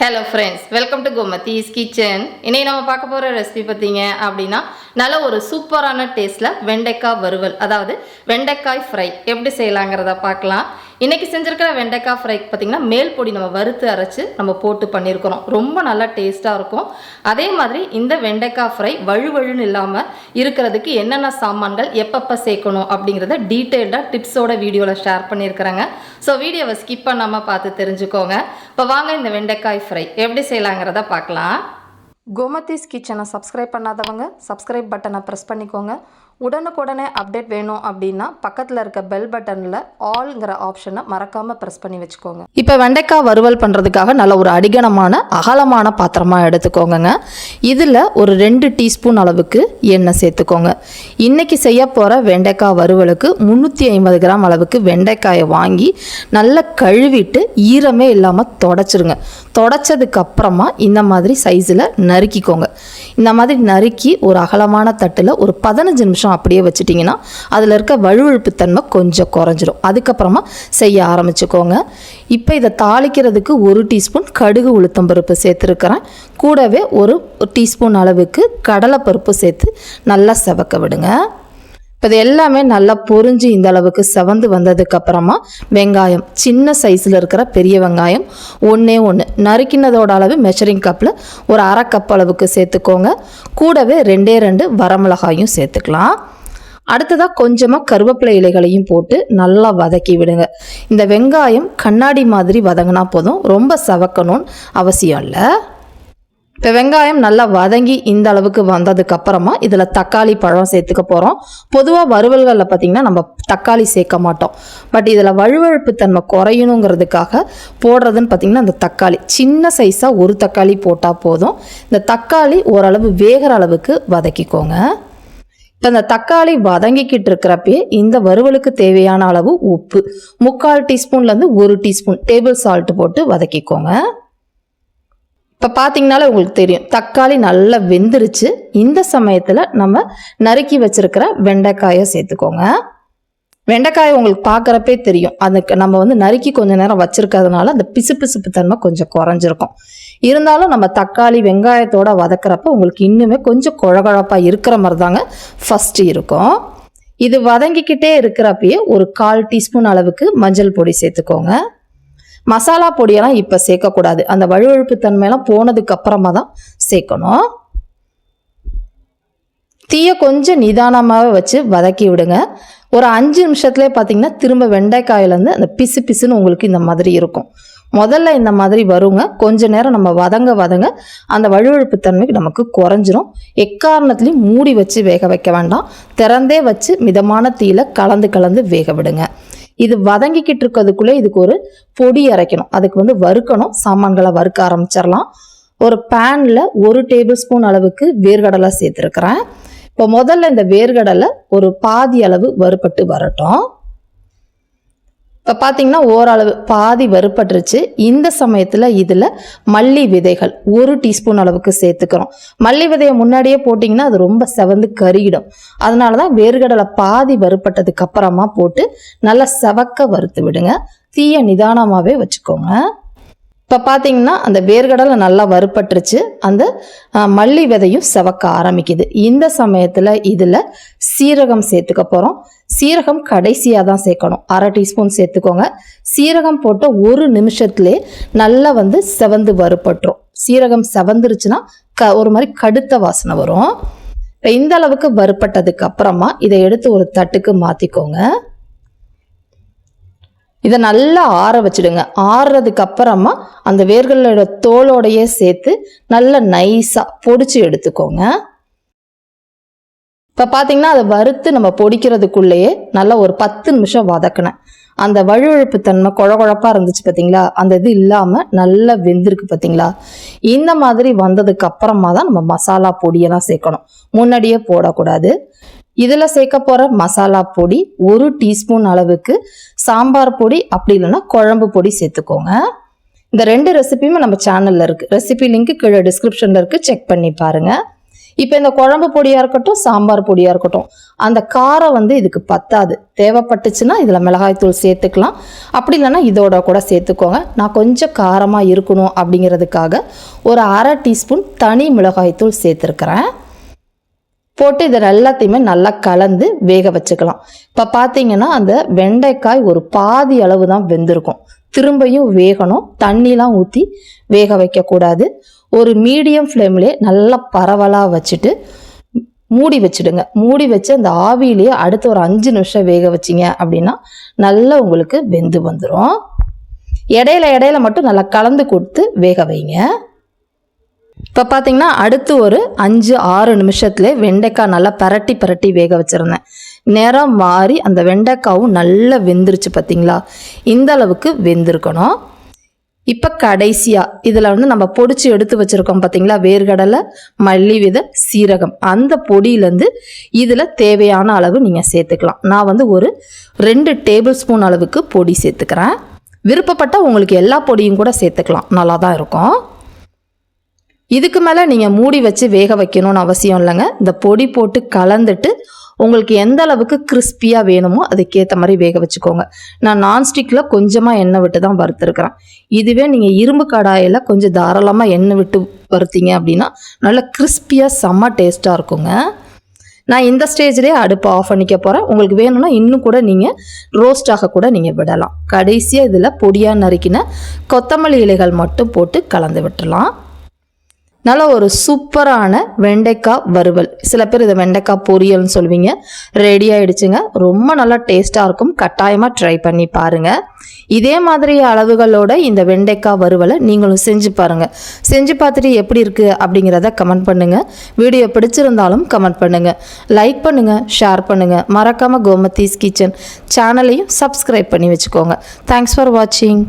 Hello friends welcome to Gomathi's kitchen இன்னைக்கு நம்ம பார்க்க போகிற ரெசிபி பார்த்தீங்க அப்படின்னா நல்ல ஒரு சூப்பரான டேஸ்ட்டில் வெண்டைக்காய் வறுவல் அதாவது வெண்டைக்காய் ஃப்ரை எப்படி செய்யலாங்கிறத பார்க்கலாம். இன்றைக்கி செஞ்சுருக்கிற வெண்டைக்காய் ஃப்ரைக்கு பார்த்தீங்கன்னா மேல் பொடி நம்ம வறுத்து அரைச்சு நம்ம போட்டு பண்ணியிருக்கிறோம். ரொம்ப நல்லா டேஸ்ட்டாக இருக்கும். அதே மாதிரி இந்த வெண்டைக்காய் ஃப்ரை வழுவழுன்னு இல்லாமல் இருக்கிறதுக்கு என்னென்ன சாமான்கள் எப்பப்போ சேர்க்கணும் அப்படிங்கிறத டீட்டெயில்டாக டிப்ஸோட வீடியோவில் ஷேர் பண்ணியிருக்கிறேங்க. ஸோ வீடியோவை ஸ்கிப் பண்ணாமல் பார்த்து தெரிஞ்சுக்கோங்க. இப்போ வாங்க இந்த வெண்டைக்காய் ஃப்ரை எப்படி செய்யலாங்கிறத பார்க்கலாம். கோமதிஸ் கிச்சனை சப்ஸ்கிரைப் பண்ணாதவங்க சப்ஸ்கிரைப் பட்டனை ப்ரெஸ் பண்ணிக்கோங்க. உடனுக்குடனே அப்டேட் வேணும் அப்படின்னா பக்கத்தில் இருக்க பெல் பட்டனில் ஆல்ங்கிற ஆப்ஷனை மறக்காமல் ப்ரெஸ் பண்ணி வச்சுக்கோங்க. இப்போ வெண்டைக்காய் வறுவல் பண்ணுறதுக்காக நல்ல ஒரு அடிகனமான அகலமான பாத்திரமாக எடுத்துக்கோங்க இதில் ஒரு ரெண்டு டீஸ்பூன் அளவுக்கு எண்ணெய் சேர்த்துக்கோங்க. இன்றைக்கி செய்ய போகிற வெண்டைக்காய் வறுவலுக்கு முந்நூற்றி ஐம்பது கிராம் அளவுக்கு வெண்டைக்காயை வாங்கி நல்லா கழுவிட்டு ஈரமே இல்லாமல் தொடச்சிருங்க. தொடச்சதுக்கப்புறமா இந்த மாதிரி சைஸில் நறுக்கிக்கோங்க. இந்த மாதிரி நறுக்கி ஒரு அகலமான தட்டில் ஒரு பதினஞ்சு நிமிஷம் அப்படியே வச்சுட்டிங்கன்னா அதில் இருக்க வழுவழுப்பு தன்மை கொஞ்சம் குறைஞ்சிரும். அதுக்கப்புறமா செய்ய ஆரம்பிச்சுக்கோங்க. இப்போ இதை தாளிக்கிறதுக்கு ஒரு டீஸ்பூன் கடுகு உளுத்தம்பருப்பு சேர்த்துருக்கிறேன். கூடவே ஒரு டீஸ்பூன் அளவுக்கு கடலைப்பருப்பு சேர்த்து நல்லா செவக்க விடுங்க. இப்போ இது எல்லாமே நல்லா பொறிஞ்சு இந்த அளவுக்கு செவந்து வந்ததுக்கு அப்புறமா வெங்காயம் சின்ன சைஸில் இருக்கிற பெரிய வெங்காயம் ஒன்றே ஒன்று நறுக்கினதோட அளவு மெஷரிங் கப்பில் ஒரு அரை கப் அளவுக்கு சேர்த்துக்கோங்க. கூடவே ரெண்டே ரெண்டு வரமிளகாயும் சேர்த்துக்கலாம். அடுத்ததாக கொஞ்சமாக கருவேப்பிலை இலைகளையும் போட்டு நல்லா வதக்கி விடுங்க. இந்த வெங்காயம் கண்ணாடி மாதிரி வதங்கினா போதும். ரொம்ப சவக்கணும்னு அவசியம் இல்லை. இப்போ வெங்காயம் நல்லா வதங்கி இந்த அளவுக்கு வந்ததுக்கு அப்புறமா இதில் தக்காளி பழம் சேர்த்துக்க போகிறோம் பொதுவாக வறுவல்களில் பார்த்திங்கன்னா நம்ம தக்காளி சேர்க்க மாட்டோம். பட் இதில் வழுவழுப்பு தன்மை குறையணுங்கிறதுக்காக போடுறதுன்னு பார்த்திங்கன்னா அந்த தக்காளி. சின்ன சைஸாக ஒரு தக்காளி போட்டால் போதும். இந்த தக்காளி ஓரளவு வேகிற அளவுக்கு வதக்கிக்கோங்க. இப்போ இந்த தக்காளி வதங்கிக்கிட்டு இருக்கிறப்பயே இந்த வறுவலுக்கு தேவையான அளவு உப்பு. முக்கால் டீஸ்பூன்லேருந்து ஒரு டீஸ்பூன் டேபிள் சால்ட் போட்டு வதக்கிக்கோங்க. இப்போ பார்த்தீங்கனாலே உங்களுக்கு தெரியும். தக்காளி நல்லா வெந்துருச்சு. இந்த சமயத்தில் நம்ம நறுக்கி வச்சிருக்கிற வெண்டைக்காயை சேர்த்துக்கோங்க. வெண்டைக்காயை உங்களுக்கு பார்க்குறப்பே தெரியும். அதுக்கு நம்ம வந்து நறுக்கி கொஞ்சம் நேரம் வச்சுருக்கிறதுனால அந்த பிசுபிசுப்பு தன்மை கொஞ்சம் குறைஞ்சிருக்கும். இருந்தாலும் நம்ம தக்காளி வெங்காயத்தோட வதக்குறப்ப உங்களுக்கு இன்னுமே கொஞ்சம் குழகுழப்பாக இருக்கிற மாதிரி தாங்க ஃபஸ்ட்டு இருக்கும். இது வதங்கிக்கிட்டே இருக்கிறப்பயே ஒரு கால் டீஸ்பூன் அளவுக்கு மஞ்சள் பொடி சேர்த்துக்கோங்க. மசாலா பொடியெல்லாம் இப்போ சேர்க்கக்கூடாது. அந்த வழுவழுப்பு தன்மையெல்லாம் போனதுக்கு அப்புறமா தான் சேர்க்கணும். தீயை கொஞ்சம் நிதானமாக வச்சு வதக்கி விடுங்க. ஒரு அஞ்சு நிமிஷத்துலேயே பார்த்தீங்கன்னா திரும்ப வெண்டைக்காயிலேருந்து அந்த பிசு பிசுன்னு உங்களுக்கு இந்த மாதிரி இருக்கும். முதல்ல இந்த மாதிரி வருங்க. கொஞ்ச நேரம் நம்ம வதங்க வதங்க அந்த வழுவழுப்பு தன்மைக்கு நமக்கு குறைஞ்சிரும். எக்காரணத்துலையும் மூடி வச்சு வேக வைக்க வேண்டாம். திறந்தே வச்சு மிதமான தீயில கலந்து கலந்து வேக விடுங்க. இது வதங்கிக்கிட்டு இருக்கிறதுக்குள்ளே இதுக்கு ஒரு பொடி அரைக்கணும். அதுக்கு வந்து வறுக்கணும். சாமான்களை வறுக்க ஆரம்பிச்சிடலாம். ஒரு பேனில் ஒரு டேபிள் ஸ்பூன் அளவுக்கு வேர்கடலை சேர்த்துருக்குறேன். இப்போ முதல்ல இந்த வேர்கடலை ஒரு பாதி அளவு வறுபட்டு வரட்டும். இப்போ பார்த்தீங்கன்னா ஓரளவு பாதி வறுப்பட்டுருச்சு இந்த சமயத்தில் இதில் மல்லி விதைகள் ஒரு டீஸ்பூன் அளவுக்கு சேர்த்துக்கிறோம். மல்லி விதையை முன்னாடியே போட்டிங்கன்னா அது ரொம்ப செவந்து கருகிடும். அதனால தான் வேர்கடலை பாதி வறுப்பட்டதுக்கு அப்புறமா போட்டு நல்லா செவக்க வறுத்து விடுங்க. தீயை நிதானமாகவே வச்சுக்கோங்க. இப்போ பார்த்தீங்கன்னா அந்த வேர்கடலை நல்லா வறுப்பட்டுருச்சு அந்த மல்லி விதையும் செவக்க ஆரம்பிக்குது. இந்த சமயத்தில் இதில் சீரகம் சேர்த்துக்க போகிறோம் சீரகம் கடைசியாக தான் சேர்க்கணும். அரை டீஸ்பூன் சேர்த்துக்கோங்க. சீரகம் போட்ட ஒரு நிமிஷத்துலே நல்லா வந்து செவந்து வறுப்பட்டுரும் சீரகம் செவந்துருச்சுன்னா க ஒரு மாதிரி கடுத்த வாசனை வரும். இப்போ இந்த அளவுக்கு வறுப்பட்டதுக்கு அப்புறமா இதை எடுத்து ஒரு தட்டுக்கு மாற்றிக்கோங்க இதை நல்லா ஆற வச்சிடுங்க. ஆறுறதுக்கு அப்புறமா அந்த வேர்களோட தோலோடையே சேர்த்து நல்லா நைஸாக பொடிச்சு எடுத்துக்கோங்க. இப்போ பார்த்தீங்கன்னா அதை வறுத்து நம்ம பொடிக்கிறதுக்குள்ளேயே நல்லா ஒரு பத்து நிமிஷம் வதக்கினேன். அந்த வழுவழுப்பு தன்மை குழகுழப்பாக இருந்துச்சு பார்த்தீங்களா அந்த இது இல்லாமல் நல்லா வெந்திருக்கு பார்த்தீங்களா இந்த மாதிரி வந்ததுக்கு அப்புறமா தான் நம்ம மசாலா பொடியெல்லாம் சேர்க்கணும். முன்னாடியே போடக்கூடாது. இதில் சேர்க்க போகிற மசாலா பொடி ஒரு டீஸ்பூன் அளவுக்கு சாம்பார் பொடி அப்படி இல்லைன்னா குழம்பு பொடி சேர்த்துக்கோங்க. இந்த ரெண்டு ரெசிபியுமே நம்ம சேனலில் இருக்குது ரெசிபி லிங்க் கீழே டிஸ்கிரிப்ஷனில் இருக்குது செக் பண்ணி பாருங்கள் இப்போ இந்த குழம்பு பொடியாக இருக்கட்டும் சாம்பார் பொடியாக இருக்கட்டும் அந்த காரம் வந்து இதுக்கு பத்தாது. தேவைப்பட்டுச்சுன்னா இதில் மிளகாய்த்தூள் சேர்த்துக்கலாம். அப்படி இல்லைன்னா இதோட கூட சேர்த்துக்கோங்க. நான் கொஞ்சம் காரமாக இருக்கணும் அப்படிங்கிறதுக்காக ஒரு அரை டீஸ்பூன் தனி மிளகாய்த்தூள் சேர்த்துருக்குறேன். போட்டு இதை எல்லாத்தையுமே நல்லா கலந்து வேக வச்சுக்கலாம். இப்போ பார்த்தீங்கன்னா அந்த வெண்டைக்காய் ஒரு பாதி அளவு தான் வெந்திருக்கும். திரும்பியும் வேகணும். தண்ணிலாம் ஊற்றி வேக வைக்கக்கூடாது. ஒரு மீடியம் ஃப்ளேம்லேயே நல்லா பரவலாக வச்சுட்டு மூடி வச்சுடுங்க. மூடி வச்சு அந்த ஆவியிலேயே அடுத்த ஒரு அஞ்சு நிமிஷம் வேக வச்சிங்க அப்படின்னா நல்லா உங்களுக்கு வெந்து வந்துடும் இடையில இடையில மட்டும் நல்லா கலந்து கொடுத்து வேக வைங்க. இப்போ பார்த்தீங்கன்னா அடுத்து ஒரு அஞ்சு ஆறு நிமிஷத்துல வெண்டைக்காய் நல்லா பரட்டி பரட்டி வேக வச்சுருந்தேன். நேரம் மாறி அந்த வெண்டைக்காவும் நல்லா வெந்துருச்சு பார்த்தீங்களா இந்த அளவுக்கு வெந்திருக்கணும். இப்போ கடைசியாக இதில் வந்து நம்ம பொடிச்சு எடுத்து வச்சுருக்கோம் பார்த்தீங்களா வேர்கடலை மல்லி வித சீரகம். அந்த பொடியிலேருந்து இதில் தேவையான அளவு நீங்கள் சேர்த்துக்கலாம். நான் வந்து ஒரு ரெண்டு டேபிள் ஸ்பூன் அளவுக்கு பொடி சேர்த்துக்கிறேன். விருப்பப்பட்டால் உங்களுக்கு எல்லா பொடியும் கூட சேர்த்துக்கலாம். நல்லா தான் இருக்கும். இதுக்கு மேலே நீங்கள் மூடி வச்சு வேக வைக்கணும்னு அவசியம் இல்லைங்க. இந்த பொடி போட்டு கலந்துட்டு உங்களுக்கு எந்த அளவுக்கு கிறிஸ்பியாக வேணுமோ அதுக்கேற்ற மாதிரி வேக வச்சுக்கோங்க. நான் நான்ஸ்டிக்கில் கொஞ்சமாக எண்ணெய் விட்டு தான் வறுத்துருக்குறேன். இதுவே நீங்கள் இரும்பு கடாயில் கொஞ்சம் தாராளமாக எண்ணெய் விட்டு வறுத்தீங்க அப்படின்னா நல்லா கிறிஸ்பியாக செம்ம டேஸ்ட்டாக இருக்குங்க. நான் இந்த ஸ்டேஜ்லேயே அடுப்பை ஆஃப் பண்ணிக்க போகிறேன் உங்களுக்கு வேணும்னா இன்னும் கூட நீங்கள் ரோஸ்டாக கூட நீங்கள் விடலாம். கடைசியாக இதில் பொடியாக நறுக்கின கொத்தமல்லி இலைகள் மட்டும் போட்டு கலந்து விட்டுலாம் நல்ல ஒரு சூப்பரான வெண்டைக்காய் வறுவல். சில பேர் இதை வெண்டைக்காய் பொரியல்னு சொல்லுவீங்க. ரெடி ஆயிடுச்சுங்க. ரொம்ப நல்லா டேஸ்ட்டாக இருக்கும். கட்டாயமாக ட்ரை பண்ணி பாருங்கள் இதே மாதிரி அளவுகளோட இந்த வெண்டைக்காய் வறுவலை நீங்களும் செஞ்சு பாருங்கள் செஞ்சு பார்த்துட்டு எப்படி இருக்குது அப்படிங்கிறத கமெண்ட் பண்ணுங்கள் வீடியோ பிடிச்சிருந்தாலும் கமெண்ட் பண்ணுங்கள் லைக் பண்ணுங்கள் ஷேர் பண்ணுங்கள் மறக்காமல் கோமத்தீஸ் கிச்சன் சேனலையும் சப்ஸ்கிரைப் பண்ணி வச்சுக்கோங்க. தேங்க்ஸ் ஃபார் வாட்சிங்